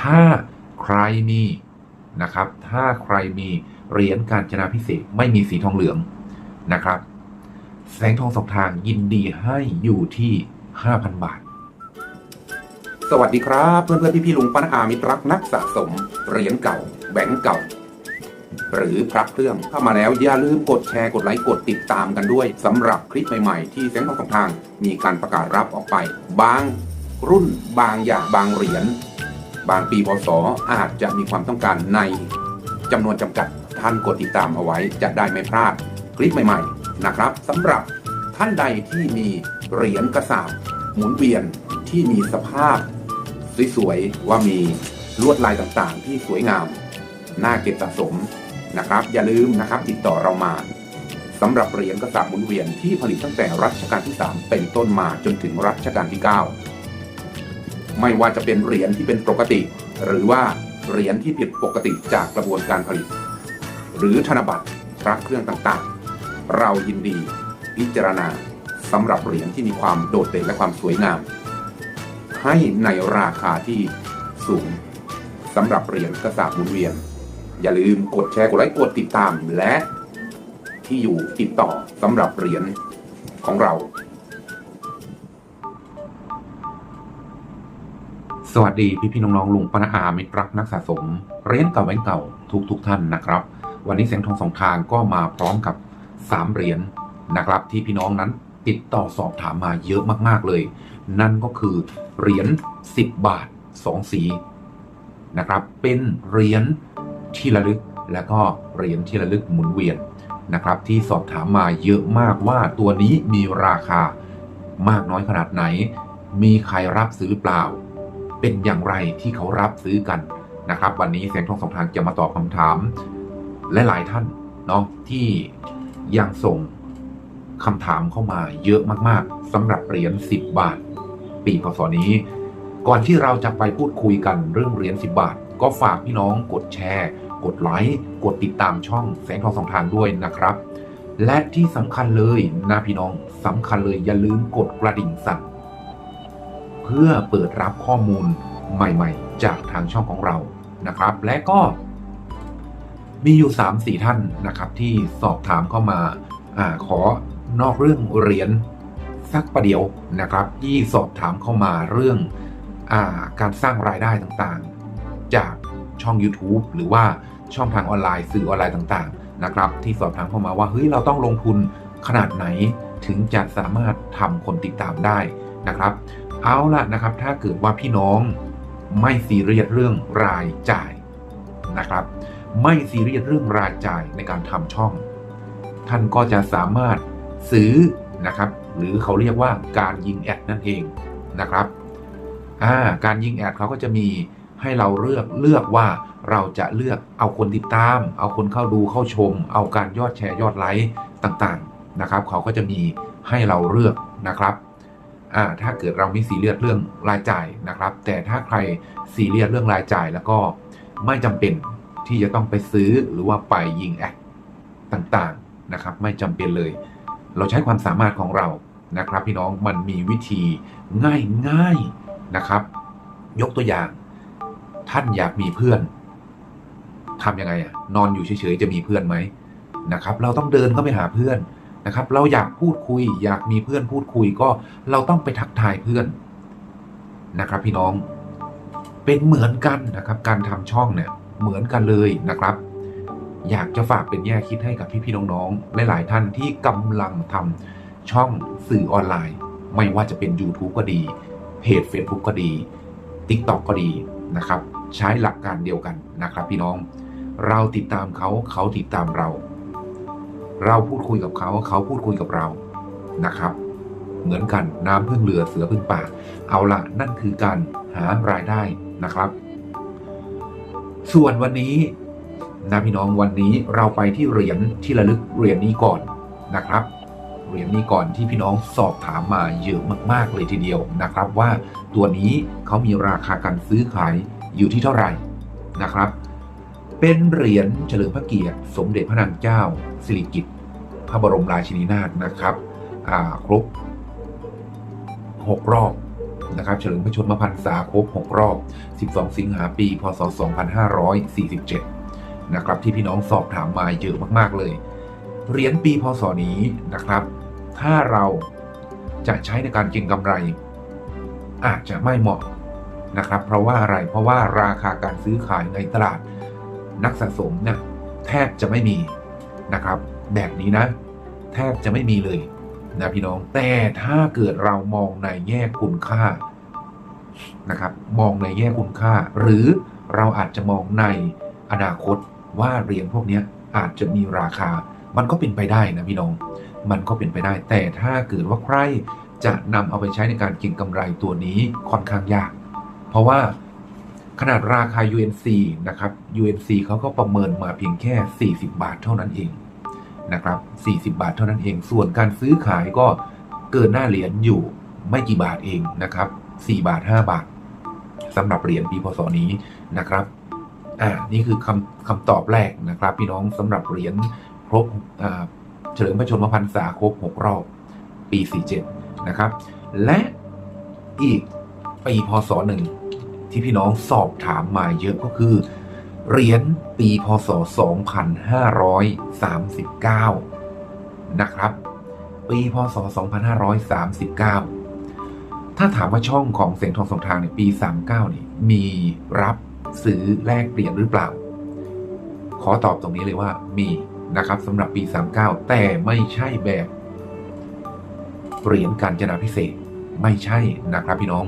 ถ้าใครมีนะครับ ถ้าใครมีเหรียญการจนาพิเศษไม่มีสีทองเหลืองนะครับ แสงทองสองทางยินดีให้อยู่ที่ 5,000 บาท สวัสดีครับ เพื่อนเพื่อนพี่พี่ๆลุงป้าน้าอามิตรรักนักสะสมเหรียญเก่าแบงก์เก่า หรือพระเครื่องเข้ามาแล้วอย่าลืมกดแชร์กดไลค์กดติดตามกันด้วยสำหรับคลิปใหม่ๆ ที่แสงทองสองทางมีการประกาศรับออกไป บางรุ่นบางอย่างบางเหรียญ บางปีพศอาจจะมีความต้องการในจำนวนจำกัดท่านกดติดตามเอาไว้จะได้ไม่พลาดคลิปใหม่ๆนะครับสำหรับท่านใดที่มีเหรียญกระสาบหมุนเวียนที่มีสภาพสวยๆว่ามีลวดลายต่างๆ ที่สวยงาม น่าเก็บสะสมนะครับ อย่าลืมนะครับติดต่อเรามาสำหรับเหรียญกระสาบหมุนเวียนที่ผลิตตั้งแต่รัชกาลที่ 3 เป็นต้นมาจนถึงรัชกาลที่ 9 ไม่ว่าจะเป็นเหรียญที่เป็นปกติ หรือว่าเหรียญที่ผิดปกติจากกระบวนการผลิต หรือธนบัตรพระเครื่องต่างๆ เรายินดีพิจารณาสำหรับเหรียญที่มีความโดดเด่นและความสวยงาม ให้ในราคาที่สูงสำหรับเหรียญกระสาบหมุนเวียน อย่าลืมกดแชร์กดไลค์กดติดตามและที่อยู่ติดต่อสำหรับเหรียญของเรา สวัสดีพี่พี่น้องๆลุงปนาอามิตรรักนักสะสมเหรียญเก่าแบงก์เก่าทุกทุกๆท่านนะครับ วันนี้แสงทองสองทางก็มาพร้อมกับ3เหรียญนะครับ ที่พี่น้องนั้นติดต่อสอบถามมาเยอะมากๆเลย นั่นก็คือเหรียญ10 บาท 2 สีนะครับ เป็นเหรียญที่ระลึกและก็เหรียญที่ระลึกหมุนเวียนนะครับ ที่สอบถามมาเยอะมากว่าตัวนี้มีราคามากน้อยขนาดไหน มีใครรับซื้อหรือเปล่า เป็นอย่างไรที่เขารับซื้อกันนะครับ วันนี้แสงทองสองทางจะมาตอบคำถามและหลายท่านเนาะที่ยังส่งคำถามเข้ามาเยอะมากๆสำหรับเหรียญ10 บาท ปีพศนี้ ก่อนที่เราจะไปพูดคุยกันเรื่องเหรียญ10 บาท ก็ฝากพี่น้องกดแชร์ กดไลค์กดติดตามช่องแสงทองสองทางด้วยนะครับ และที่สำคัญเลยนะพี่น้องสำคัญเลยอย่าลืมกดกระดิ่งสั่น เพื่อเปิดรับข้อมูลใหม่ๆ จากทางช่องของเรานะครับ และก็ มีอยู่ 3 4 ท่านนะครับ ที่สอบถามเข้ามาอาขอนอกเรื่องเหรียญสักประเดี๋ยวนะครับ ที่สอบถามเข้ามาเรื่องอาการสร้างรายได้ต่างๆ จากช่อง YouTube หรือว่าช่องทางออนไลน์สื่อออนไลน์ต่างๆนะครับ ที่สอบถามเข้ามาว่าเฮ้ยเราต้องลงทุนขนาดไหนถึงจะสามารถทำคนติดตามได้นะครับ เอาล่ะนะครับ ถ้าเกิดว่าพี่น้องไม่ซีเรียสเรื่องรายจ่ายนะครับ ไม่ซีเรียสเรื่องรายจ่ายในการทำช่อง ท่านก็จะสามารถซื้อนะครับ หรือเขาเรียกว่าการยิงแอดนั่นเองนะครับอ่าการยิงแอดเขาก็จะมีให้เราเลือกเลือกว่าเราจะเลือกเอาคนติดตาม เอาคนเข้าดูเข้าชม เอาการยอดแชร์ยอดไลค์ต่างๆนะครับ เขาก็จะมีให้เราเลือกนะครับ อ่าถ้าเกิดเราไม่ซีเรียสเรื่องรายจ่ายนะครับ แต่ถ้าใครซีเรียสเรื่องรายจ่ายแล้วก็ไม่จำเป็นที่จะต้องไปซื้อหรือว่าไปยิงแอดต่างๆนะครับ ไม่จำเป็นเลย เราใช้ความสามารถของเรานะครับ พี่น้องมันมีวิธีง่ายๆนะครับ ยกตัวอย่าง ท่านอยากมีเพื่อนทำยังไงอะนอนอยู่เฉยๆจะมีเพื่อนไหมนะครับ เราต้องเดินเข้าไปหาเพื่อน นะครับ เราอยากพูดคุย อยากมีเพื่อนพูดคุยก็เราต้องไปทักทายเพื่อนนะครับ พี่น้อง เป็นเหมือนกันนะครับ การทำช่องเนี่ยเหมือนกันเลยนะครับ อยากจะฝากเป็นแง่คิดให้กับพี่ๆน้องๆหลายๆท่านที่กำลังทำช่องสื่อออนไลน์ ไม่ว่าจะเป็น YouTube ก็ดีเพจ Facebook ก็ดี TikTok ก็ดีนะครับ ใช้หลักการเดียวกันนะครับ พี่น้อง เราติดตามเขาเขาติดตามเรา เราพูดคุยกับเขาเขาพูดคุยกับเรานะครับ เหมือนกันน้ำพึ่งเรือเสือพึ่งป่า เอาละนั่นคือการหารายได้นะครับ ส่วนวันนี้นะพี่น้องวันนี้เราไปที่เหรียญที่ระลึกเหรียญนี้ก่อนนะครับเหรียญนี้ก่อนที่พี่น้องสอบถามมาเยอะมากๆเลยทีเดียวนะครับ ว่าตัวนี้เขามีราคาการซื้อขายอยู่ที่เท่าไหร่นะครับ เป็นเหรียญเฉลิมพระเกียรติ สมเด็จพระนางเจ้า สิริกิติ์พระบรมราชินีนาถนะครับครบ 6 รอบนะครับเฉลิมพระชนมพรรษาครบ 6 รอบ 12 สิงหาปี พศ 2547 นะครับที่พี่น้องสอบถามมาเยอะมาก ๆ เลย เหรียญปีพศนี้นะครับ ถ้าเราจะใช้ในการเก็งกำไร อาจจะไม่เหมาะนะครับ เพราะว่าอะไรเพราะว่าราคาการซื้อขายในตลาด นักสะสมเนี่ยแทบจะไม่มีนะครับ แบบนี้นะ แทบจะไม่มีเลยนะพี่น้องแต่ถ้าเกิดเรามองในแง่คุณค่านะครับ มองในแง่คุณค่า หรือเราอาจจะมองในอนาคตว่าเหรียญพวกนี้อาจจะมีราคา มันก็เป็นไปได้นะพี่น้อง มันก็เป็นไปได้ แต่ถ้าเกิดว่าใครจะนำเอาไปใช้ในการเก็งกำไรตัวนี้ค่อนข้างยาก เพราะว่า ขนาดราคา UNC นะครับ UNC เขาก็ประเมินมาเพียงแค่ 40 บาทเท่านั้นเองนะครับ 40 บาทเท่านั้นเอง ส่วนการซื้อขายก็เกินหน้าเหรียญอยู่ไม่กี่บาทเองนะครับ 4 บาท 5 บาทสำหรับเหรียญปีพศนี้นะครับ อ่า นี่คือคำคำตอบแรกนะครับ พี่น้องสำหรับเหรียญครบอ่าเฉลิมพระชนมพรรษาครบ 6 รอบ ปี 47 นะครับ และอีกปีพศหนึ่ง ที่พี่น้องสอบถามมาเยอะก็คือ เหรียญปีพศ 2539 นะครับ ปีพศ 2539 ถ้าถามว่าช่องของเสียงทองสองทางเนี่ยปี 39นี่มีรับซื้อแลกเปลี่ยนหรือเปล่า ขอตอบตรงนี้เลยว่ามีนะครับสำหรับปี 39 แต่ไม่ใช่แบบเหรียญการจนาพิเศษไม่ใช่นะครับพี่น้อง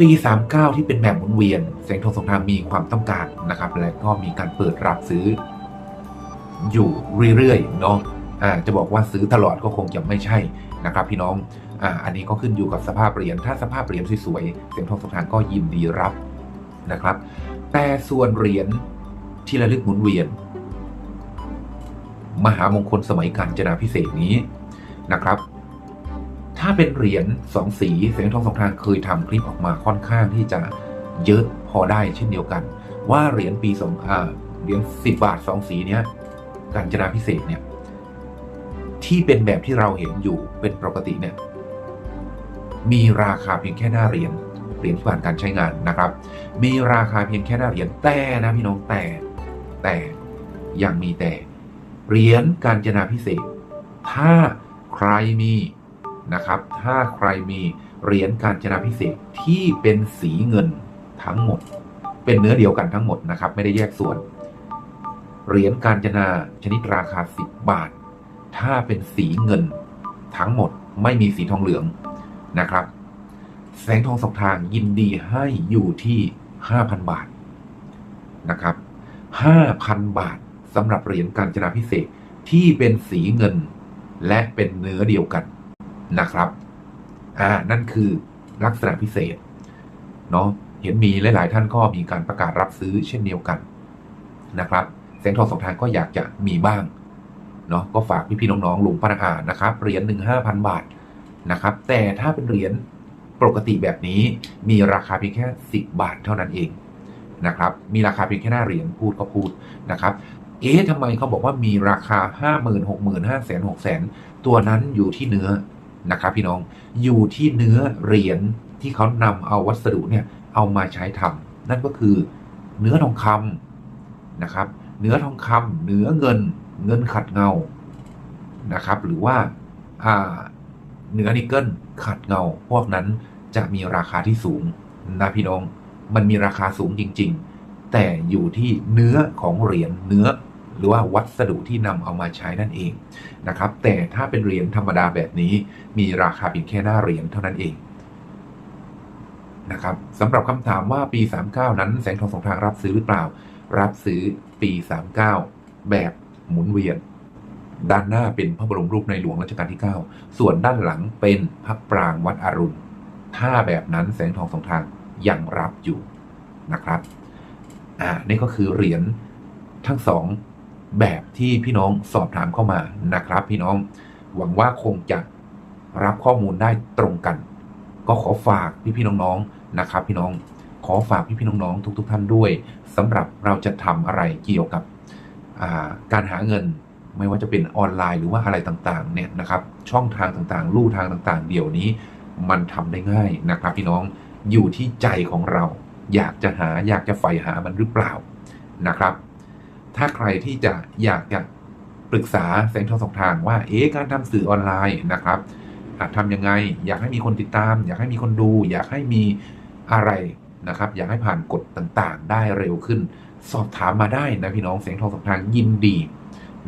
ปี 39 ที่เป็นแบบหมุนเวียน แสงทองสงครามมีความต้องการนะครับ และก็มีการเปิดรับซื้อ อยู่เรื่อยๆเนาะอ่าจะบอกว่าซื้อตลอดก็คงจะไม่ใช่นะครับ พี่น้องอ่าอันนี้ก็ขึ้นอยู่กับสภาพเหรียญถ้าสภาพเหรียญสวยๆเสียงทองสงครามก็ยินดีรับนะครับ แต่ส่วนเหรียญที่ระลึกหมุนเวียน มหามงคลสมัยกันจนาพิเศษนี้นะครับ ถ้าเป็นเหรียญสองสีเสียงทองสองทางเคยทำคลิปออกมาค่อนข้างที่จะเยอะพอได้เช่นเดียวกัน ว่าเหรียญปีสองเหรียญสิบบาทสองสีเนี้ยการจนาพิเศษเนี่ย ที่เป็นแบบที่เราเห็นอยู่เป็นปกติเนี่ย มีราคาเพียงแค่หน้าเหรียญเหรียญผ่านการใช้งานนะครับ มีราคาเพียงแค่หน้าเหรียญแต่นะพี่น้องแต่แต่ยังมีแต่เหรียญการจนาพิเศษ ถ้าใครมี นะครับ ถ้าใครมีเหรียญการจนาพิเศษที่เป็นสีเงินทั้งหมด เป็นเนื้อเดียวกันทั้งหมดนะครับ ไม่ได้แยกส่วน เหรียญการจนาชนิดราคา 10 บาท ถ้าเป็นสีเงินทั้งหมดไม่มีสีทองเหลืองนะครับ แสงทองสองทางยินดีให้อยู่ที่ 5,000 บาทนะครับ 5,000 บาทสำหรับเหรียญการจนาพิเศษที่เป็นสีเงินและเป็นเนื้อเดียวกัน นะครับ อ่า นั่นคือลักษณะพิเศษ เนาะเห็นมีหลาย ๆ ท่านก็มีการประกาศรับซื้อเช่นเดียวกันนะครับแสงทองสองทางก็อยากจะมีบ้างเนาะก็ฝากพี่ ๆ น้อง ๆ ลุงป้านาอานะครับเหรียญหนึ่งห้าพันบาทนะครับ แต่ถ้าเป็นเหรียญปกติแบบนี้มีราคาเพียงแค่สิบบาทเท่านั้นเองนะครับมีราคาเพียงแค่หน้าเหรียญพูดก็พูดนะครับเอ๊ะทำไมเขาบอกว่ามีราคาห้าหมื่นหกหมื่นห้าแสนหกแสนตัวนั้นอยู่ที่เนื้อ นะครับ พี่น้องอยู่ที่เนื้อเหรียญที่เขานำเอาวัสดุเนี่ยเอามาใช้ทำนั่นก็คือเนื้อทองคำนะครับ เนื้อทองคำเนื้อเงินเงินขัดเงานะครับ หรือว่าเนื้อนิกเกิลขัดเงา พวกนั้นจะมีราคาที่สูงนะพี่น้องมันมีราคาสูงจริง ๆ แต่อยู่ที่เนื้อของเหรียญเนื้อ รือว่าวัสดุที่นำเอามาใช้นั่นเองนะครับ แต่ถ้าเป็นเหรียญธรรมดาแบบนี้ มีราคาเพียงแค่หน้าเหรียญเท่านั้นเองนะครับสำหรับคำถามว่าปี 39 นั้นแสงทองสองทางรับซื้อหรือเปล่า รับซื้อปี 39 แบบหมุนเวียน ด้านหน้าเป็นพระบรมรูปในหลวงรัชกาลที่ 9 ส่วนด้านหลังเป็นพระปรางวัดอรุณ ถ้าแบบนั้นแสงทองสองทางยังรับอยู่นะครับ อ่า นี่ก็คือเหรียญทั้งสอง แบบที่พี่น้องสอบถามเข้ามานะครับ พี่น้องหวังว่าคงจะรับข้อมูลได้ตรงกัน ก็ขอฝากพี่พี่น้องๆนะครับ พี่น้องขอฝากพี่พี่น้องๆทุก ๆ ท่านด้วยสำหรับเราจะทำอะไรเกี่ยวกับการหาเงินไม่ว่าจะเป็นออนไลน์หรือว่าอะไรต่างๆเนี่ยนะครับ ช่องทางต่างๆ ลู่ทางต่างๆ เดี๋ยวนี้มันทำได้ง่ายนะครับ พี่น้องอยู่ที่ใจของเรา อยากจะหาอยากจะใฝ่หามันหรือเปล่านะครับ ถ้าใครที่จะอยากจะปรึกษาแสงทองสองทางว่า เอ๊ะการทำสื่อออนไลน์นะครับทำยังไง อยากให้มีคนติดตาม อยากให้มีคนดู อยากให้มีอะไรนะครับ อยากให้ผ่านกฎต่างๆ ได้เร็วขึ้น สอบถามมาได้นะพี่น้องแสงทองสองทางยินดี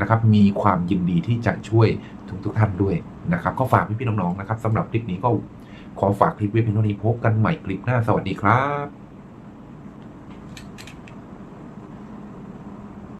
นะครับ มีความยินดีที่จะช่วยทุกทุกท่านด้วยนะครับ ก็ฝากพี่ๆน้องๆนะครับสำหรับคลิปนี้ก็ขอฝากคลิปไว้เพียงเท่านี้พบกันใหม่คลิปหน้าสวัสดีครับ